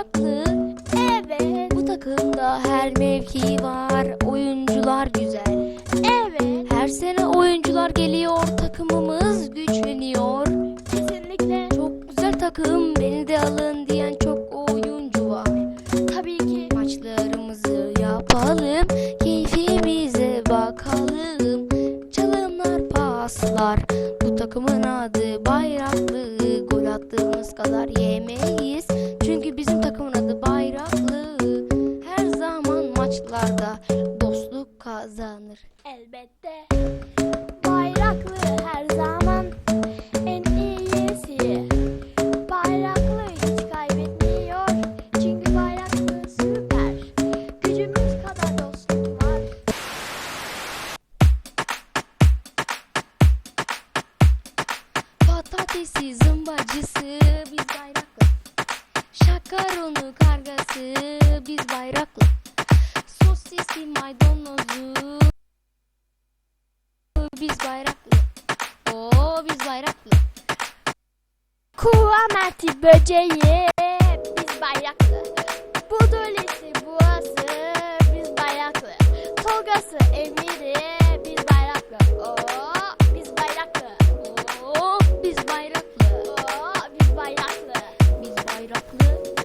farklı. Evet. Bu takımda her mevki var. Oyuncular güzel. Evet. Her sene oyuncular geliyor. Takımımız güçleniyor. Kesinlikle. Çok güzel takım. Beni de alın diyen çok oyuncu var. Tabii ki. Maçlarımızı yapalım. Keyfimize bakalım. Çalımlar paslar. Bu takımın adı bayraklı. Maçlarda dostluk kazanır. Elbette. Bayraklı her zaman en iyisi. Bayraklı hiç kaybetmiyor. Çünkü bayraklı süper. Gücümüz kadar dostluk var. Patatesi, zımbacısı, biz bayraklı. Şakaronu, kargası, biz bayraklı sisi maydanozu. Biz bayraklı. Oo biz bayraklı. Kuamati böceği Biz bayraklı. Budolisi boğası Biz bayraklı. Tolgası emiri Biz bayraklı. Oo biz bayraklı. Oo biz bayraklı. Oo biz bayraklı. Biz bayraklı.